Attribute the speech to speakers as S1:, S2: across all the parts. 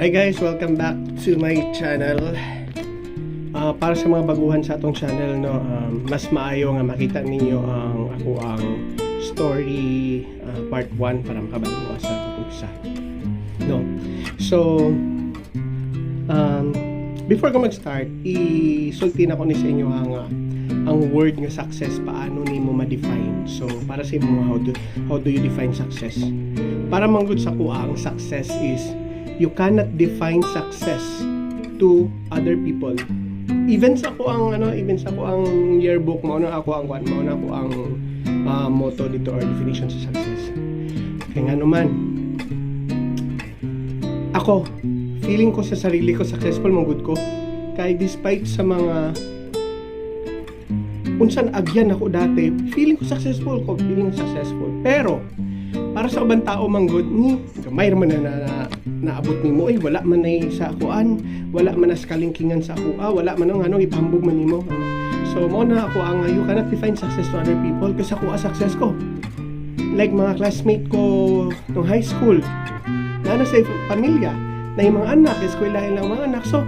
S1: Hi guys, welcome back to my channel. Ah, para sa mga baguhan sa atong channel no, um, mas maayo nga makita ninyo ang ako ang story ah, part 1 para makabalik sa isa. No. So um, before ko mag-start, isulti na ko ni sa inyo ang ah, ang word nga success paano nimo ma-define. So para sa imo how do how do you define success? Para manggod sa kuha ang success is you cannot define success to other people. Even sa ako ang ano, even sa ako ang yearbook mo na ako ang one mo na ako ang ah, motto dito or definition sa success. Kaya nga naman, ako, feeling ko sa sarili ko successful mong good ko. Kaya despite sa mga unsan agyan ako dati, feeling ko successful ko, feeling successful. Pero, para sa ubang tao man good, ni gamay man na, na, na naabot nimo ay wala man nay sa akuan, wala man na sa kalingkingan sa ako, ah, wala man ang ano ipambog man nimo. So mo na ako ang you cannot define success to other people kasi ako success ko. Like mga classmate ko nung high school, na na sa pamilya, na yung mga anak, eskwelahin lang mga anak. So,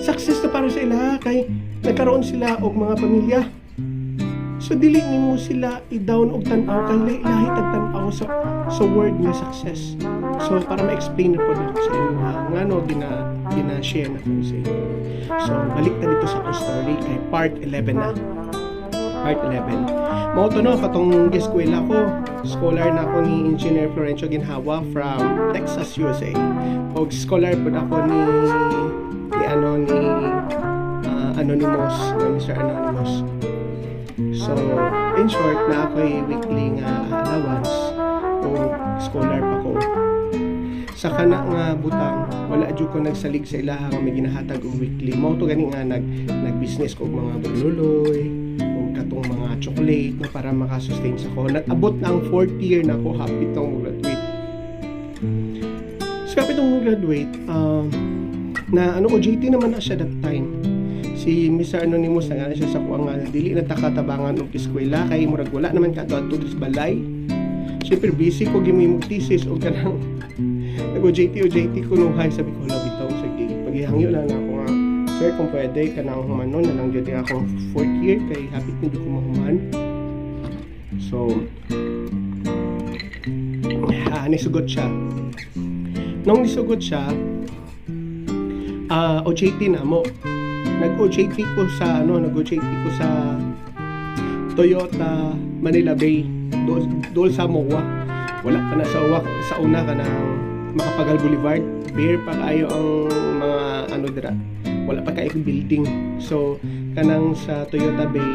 S1: success na para sa ila kay nagkaroon sila og mga pamilya. So dili nimo sila i-down og tan-aw kay lahi tag tan-aw sa sa word nga success. So para ma-explain na po dito sa inyo nga ngano gina na ko sa inyo. So balik na dito sa story kay part 11 na. Part 11. Mao to no katong eskwela ko. Scholar na ako ni Engineer Florencio Ginhawa from Texas, USA. Og scholar po ako ni ni ano ni ah, Anonymous, na Mr. Anonymous. So, in short, na ako'y weekly nga allowance o scholar pa ko. Sa kana nga butang, wala jud ko nagsalig sa ilaha nga may ginahatag og weekly. Mao to gani nga nag nag-business ko og mga bululoy, o katong mga chocolate no, para makasustain sa ko. Nag-abot na ang fourth year na ako happy tong graduate. So, kapit tong graduate, um, na ano OJT naman na siya that time si Mr. Anonymous na nga siya sa kuwang nga dili na takatabangan og eskwela kay murag wala naman adto sa balay Siyempre busy ko gimimog thesis o kanang nag OJT ko nung high sabi ko labi bitaw sige. Paghihangyo lang na ako nga sir kung pwede kanang humanon na lang jud akong fourth year kay hapit na jud ko mahuman. So ah, nisugot siya. Nung nisugot siya ah OJT na mo. nag-OJT ko sa ano, nag-OJT ko sa Toyota Manila Bay doon, doon sa MOA. Wala pa na sa sa una ka ng Makapagal Boulevard. Bare pa kayo ang mga ano dira. Wala pa kayo building. So kanang sa Toyota Bay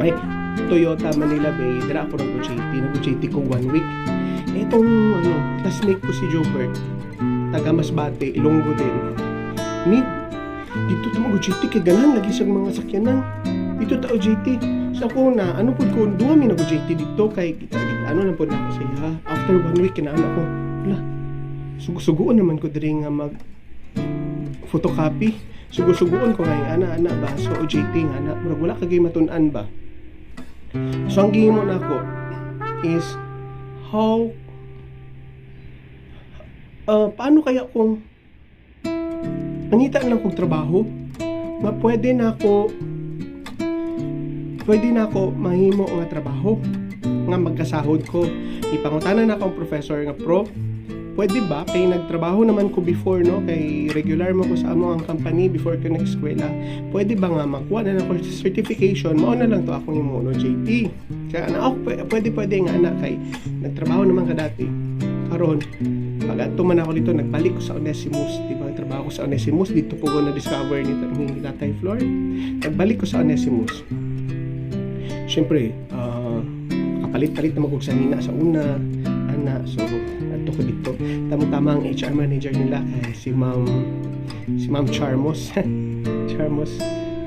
S1: ay Toyota Manila Bay, dira ako nag-OJT. Nag-OJT ko one week. Itong ano, classmate ko si Jobert, taga Masbate, Ilonggo din. Mid dito ta mag OJT kay ganahan lagi sa mga sakyanan dito ta OJT sa ko na ano pud ko duha mi nag OJT dito kay kita ano na pud ako sa iya after one week kinaan ako wala sugo-sugoon naman ko diri nga mag photocopy. Sugo-sugoon ko nga ana ana ba? So OJT nga ana. Murag wala kagay matun-an ba? So ang gihimo nako is how uh, paano kaya kung mangita lang kong trabaho? Nga pwede na ako pwede na ako mahimo nga trabaho nga magkasahod ko. Ipangutanan na akong professor nga pro pwede ba? Kay nagtrabaho naman ko before no? Kay regular mo ko sa amo ang company before ko nag-eskwela. Pwede ba nga makuha na ako certification? Mao na lang to akong imo no JP kaya ana ako pwede pwede nga anak kay nagtrabaho naman ka dati. Karon pag ato man ako dito nagbalik ko sa Onesimus di ba? Trabaho ko sa Onesimus dito ko na discover ni, ni Tatay Flor. Nagbalik ko sa Onesimus. Syempre uh, kapalit-palit naman ko sa nina sa una ana so ato ko dito. Tama-tama ang HR manager nila si Ma'am si Ma'am Charmos. Charmos.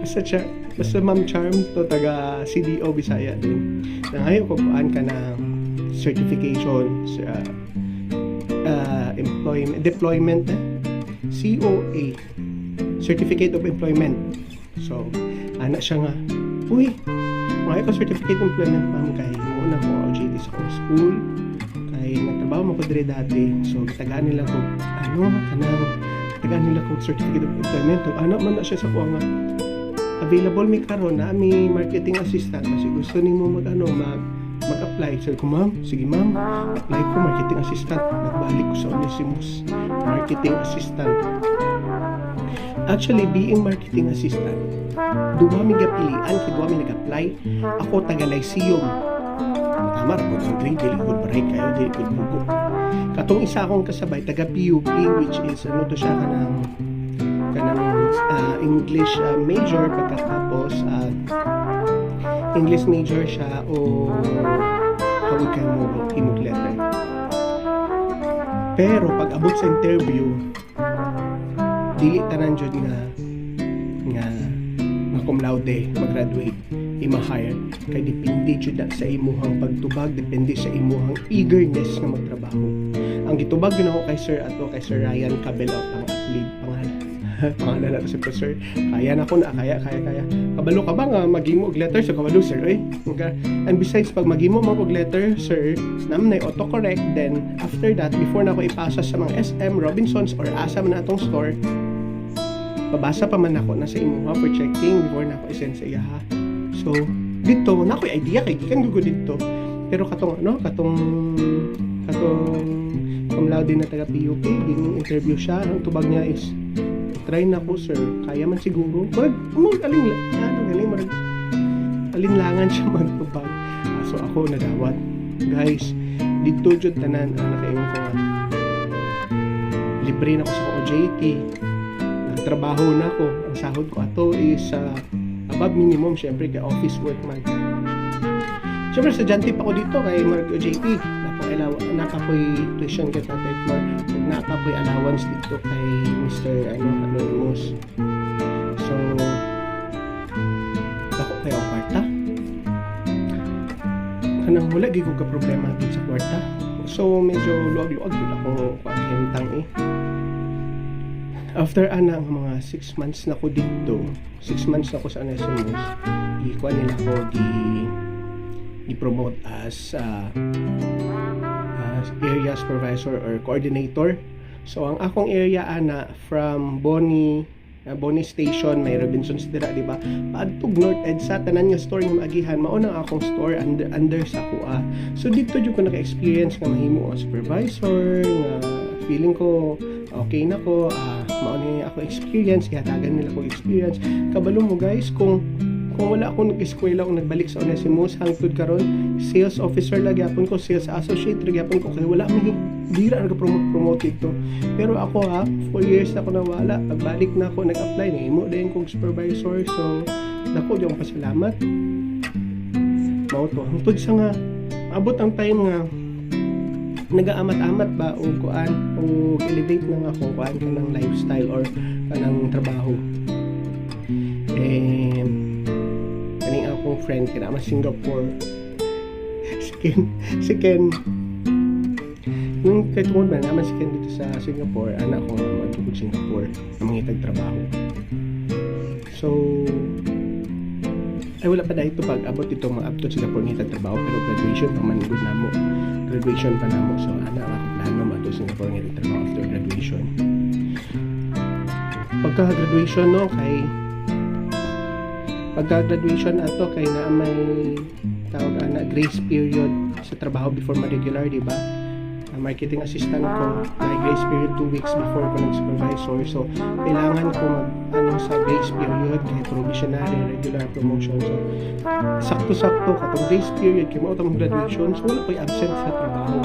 S1: Basta Char basta Ma'am Charm to taga CDO Bisaya. Din nangayon ko paan ka na certification sa uh, employment deployment eh? COA Certificate of Employment. So ana siya nga uy mga ko certificate of employment ma'am kay muna ko OJT sa school kay nagtrabaho mo ko dire dati. So gitagaan nila ko ano kanang gitagaan nila ko certificate of employment. Ang Ano man na siya sa kuha nga available mi karon na mi marketing assistant kasi gusto nimo mag ano mag mag-apply. So ko ma'am, sige ma'am, apply ko marketing assistant. Nagbalik ko sa Onesimus marketing assistant. Actually, being marketing assistant, duha mi gapilian kay duha mi nag-apply. Ako taga Lyceum. Tama ra ko ang grade dili ko break kayo dili ko bugo. Katong isa akong kasabay taga PUP which is ano to siya kanang kanang ah, English ah, major pagkatapos ah, English major siya o hawag kayo mo himog letter. Pero pag abot sa interview, dili tanan jud nga nga nga cum laude mag-graduate ima-hire kay depende jud sa imuhang pagtubag depende sa imuhang eagerness nga magtrabaho. Ang gitubag yun ako kay Sir ato kay Sir Ryan Cabello pang athlete pangalan. Pangalan na to si Pro Sir. Kaya na ko na kaya kaya kaya. Kabalo ka ba nga magimo og letter sa kabalo sir? Oy Nga- and besides pag magimo mo og letter sir nam na autocorrect then after that before na ako ipasa sa mga SM Robinsons or asa man atong store babasa pa man ako na sa imo ha for checking before na ako isend sa iya ha so dito na ako idea kay gikan gugo dito. Pero katong ano katong katong cum laude na taga PUP gining interview siya. Ang tubag niya is try na ko sir. Kaya man siguro. Murag mo aling ano galing murag alinlangan siya magtubag. Ah, so ako nadawat. Guys dito jud tanan ang nakaingon ko nga. Libre na ko sa OJT nagtrabaho na ako. Ang sahod ko ato is uh, above minimum syempre kay office work man. Syempre sa pa ako dito kay Mark napoy alaw nakapoy tuition kita type mo nakapoy allowance dito kay Mr. ano Anonymous so ako kay ang kwarta. Kanang wala di ko ka problema dito sa kwarta. So medyo luag-luag yun ako kahintang eh after ana ang mga 6 months na ko dito 6 months na ko sa Anasimus ikuha nila ko di i-promote as uh, as area supervisor or coordinator. So ang akong area ana from Boni uh, Boni Station may Robinsons dira di ba? Paadtog North EDSA tanan nga store nga maagihan mao na akong store under under sa kuha so dito jud ko naka-experience nga mahimo ang supervisor nga feeling ko okay na ko ah mao ni ako experience ihatagan nila ko experience. Kabalo mo guys kung kung wala akong nag-eskwela kung nagbalik sa Onesimus hangtod karon sales officer lagi apon ko sales associate lagi apon ko kay wala mi dira na promote promote ito pero ako ha 4 years na ako nawala pagbalik na ako nag-apply na imo din kong supervisor so dako akong pasalamat. Mao to. Hangtod sa nga abot ang time nga nagaamat-amat ba o kuan o elevate ng ako kuan kanang lifestyle or kanang trabaho? Eh kaning akong friend kinama Singapore. Si Ken si Ken. Yung kay tungod ba naman si dito sa Singapore anak ko nga matugod Singapore na mangitag trabaho. So ay wala pa dahil pag abot ito mga up to Singapore ngitag trabaho pero graduation pa man good na mo. Graduation pa na mo. So ana ako plano mo to Singapore ngitag trabaho after graduation. Pagka graduation no kay pagka graduation ato kay na may tawag ana grace period sa trabaho before ma-regular di ba? Marketing assistant ko may grace period 2 weeks before ko nag supervisor so kailangan ko mag sa grace period kay probationary regular promotion so sakto-sakto katong grace period kay mo tong graduation so wala ko'y absent sa trabaho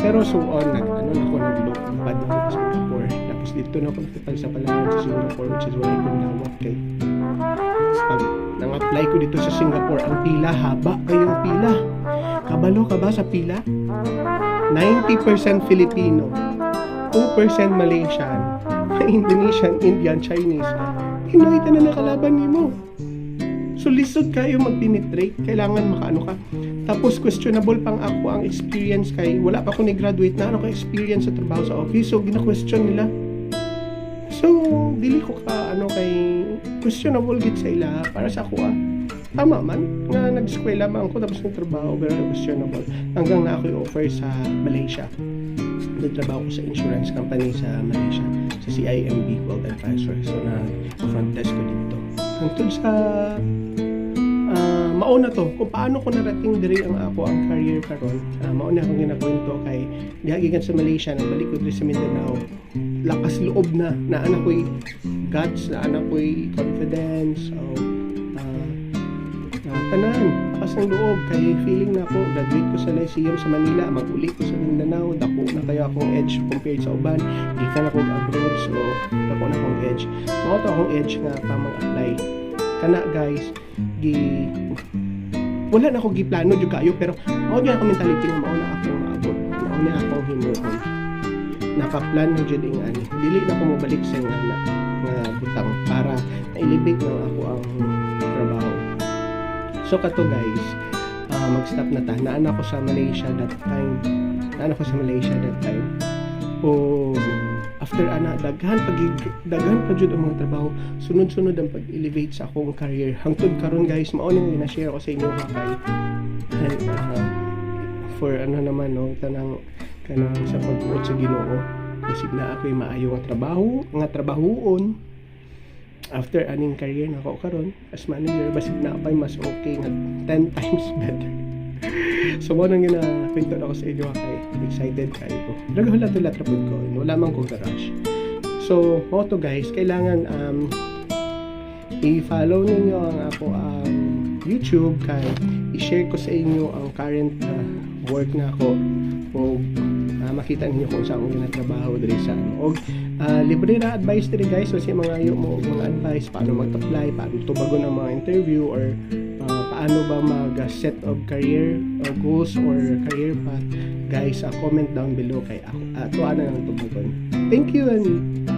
S1: pero so on nag ano na ko nag-look bad ako sa Singapore tapos dito na ako nagtipag sa palawan sa Singapore which is why ko nawak kay pag nang-apply ko dito sa Singapore, ang pila, haba kayong pila. Kabalo ka ba sa pila? 90% Filipino, 2% Malaysian, Indonesian, Indian, Chinese. Pinoy ta na nakalaban nimo. So lisod kayo mag-penetrate, kailangan makaano ka. Tapos questionable pang ako ang experience kay wala pa ako ni-graduate na ano ka experience sa trabaho sa office. So gina-question nila. So dili ko ka ano kay questionable gid sa ila para sa ako ah. tama man nga nag-eskwela man ako tapos nagtrabaho very questionable hanggang na ako offer sa Malaysia nagtrabaho ko sa insurance company sa Malaysia sa CIMB World Advisor so na front desk ko dito. Hangtod sa ah, mauna to. Kung paano ko narating diri ang ako ang career karon uh, mauna akong ginakwento kay gihagikan sa Malaysia nang balik ko diri sa Mindanao. Lakas loob na na anak ko'y guts na anak ko'y confidence. So ah, ah, tanan lakas ng loob kay feeling na ako graduate ko sa Lyceum sa Manila mag-uli ko sa Mindanao dako na kayo akong edge compared sa uban. Gikan ako abroad so dako na akong edge. Mao to akong edge nga tamang apply kana guys gi wala na ako giplano jud kayo pero mao gyud ako mentality nga mao na ako maabot. Mao na akong himuon nakaplan na jud ing ani dili na ako mobalik sa nga na nga butang para nailibig na ako ang so kato guys ah, mag-stop na ta. Naan ako sa Malaysia that time. Naan ako sa Malaysia that time. O after ana daghan pag daghan pa jud ang mga trabaho. Sunod-sunod ang pag-elevate sa akong career. Hangtod karon guys mao ning na-share ko sa inyo ha kay and, ah, for ano naman no tanang kanang sa pagbuot sa Ginoo isip na ako'y maayo nga trabaho nga trabahoon after aning career na ako karon as manager basig na pa'y mas okay nga 10 times better. So mo nang ginakwento ako sa inyo kay excited kayo. Ko to lahat rapod ko wala man kong rush so mo to guys kailangan um i-follow ninyo ang ako ang YouTube kay i-share ko sa inyo ang current uh, work na ako. O makita ninyo kung saan ko ginatrabaho diri sa ano. Og uh, libre na advice diri guys. Siya mga ayo mo mga advice paano mag-apply paano tubagon ang mga interview or uh, paano ba mag-set of career or goals or career path. Guys uh, comment down below kay ako. Uh, tuwa na lang tubagon thank you and